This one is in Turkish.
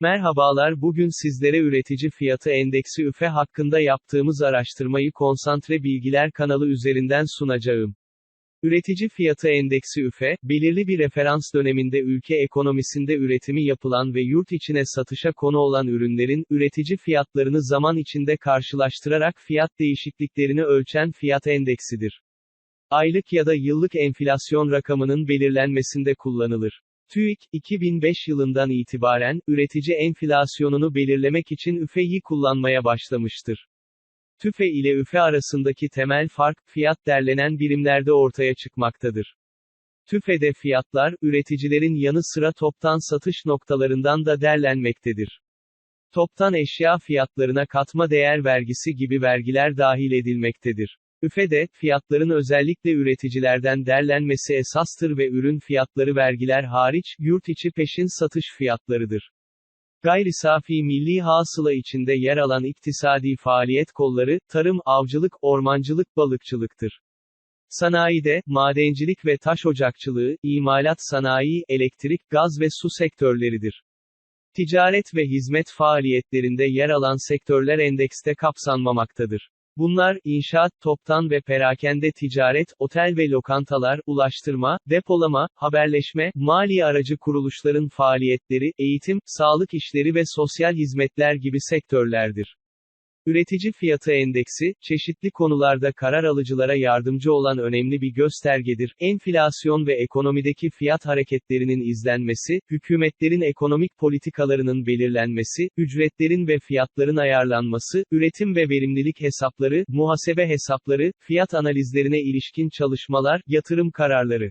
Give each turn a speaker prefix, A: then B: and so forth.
A: Merhabalar bugün sizlere üretici fiyatı endeksi üfe hakkında yaptığımız araştırmayı Konsantre Bilgiler kanalı üzerinden sunacağım. Üretici fiyatı endeksi üfe, belirli bir referans döneminde ülke ekonomisinde üretimi yapılan ve yurt içine satışa konu olan ürünlerin, üretici fiyatlarını zaman içinde karşılaştırarak fiyat değişikliklerini ölçen fiyat endeksidir. Aylık ya da yıllık enflasyon rakamının belirlenmesinde kullanılır. TÜİK, 2005 yılından itibaren, üretici enflasyonunu belirlemek için üfeyi kullanmaya başlamıştır. TÜFE ile üfe arasındaki temel fark, fiyat derlenen birimlerde ortaya çıkmaktadır. TÜFE'de fiyatlar, üreticilerin yanı sıra toptan satış noktalarından da derlenmektedir. Toptan eşya fiyatlarına katma değer vergisi gibi vergiler dahil edilmektedir. Üfe'de, fiyatların özellikle üreticilerden derlenmesi esastır ve ürün fiyatları vergiler hariç, yurt içi peşin satış fiyatlarıdır. Gayri safi milli hasıla içinde yer alan iktisadi faaliyet kolları, tarım, avcılık, ormancılık, balıkçılıktır. Sanayide, madencilik ve taş ocakçılığı, imalat sanayi, elektrik, gaz ve su sektörleridir. Ticaret ve hizmet faaliyetlerinde yer alan sektörler endekste kapsanmamaktadır. Bunlar, inşaat, toptan ve perakende ticaret, otel ve lokantalar, ulaştırma, depolama, haberleşme, mali aracı kuruluşların faaliyetleri, eğitim, sağlık işleri ve sosyal hizmetler gibi sektörlerdir. Üretici fiyatı endeksi, çeşitli konularda karar alıcılara yardımcı olan önemli bir göstergedir. Enflasyon ve ekonomideki fiyat hareketlerinin izlenmesi, hükümetlerin ekonomik politikalarının belirlenmesi, ücretlerin ve fiyatların ayarlanması, üretim ve verimlilik hesapları, muhasebe hesapları, fiyat analizlerine ilişkin çalışmalar, yatırım kararları.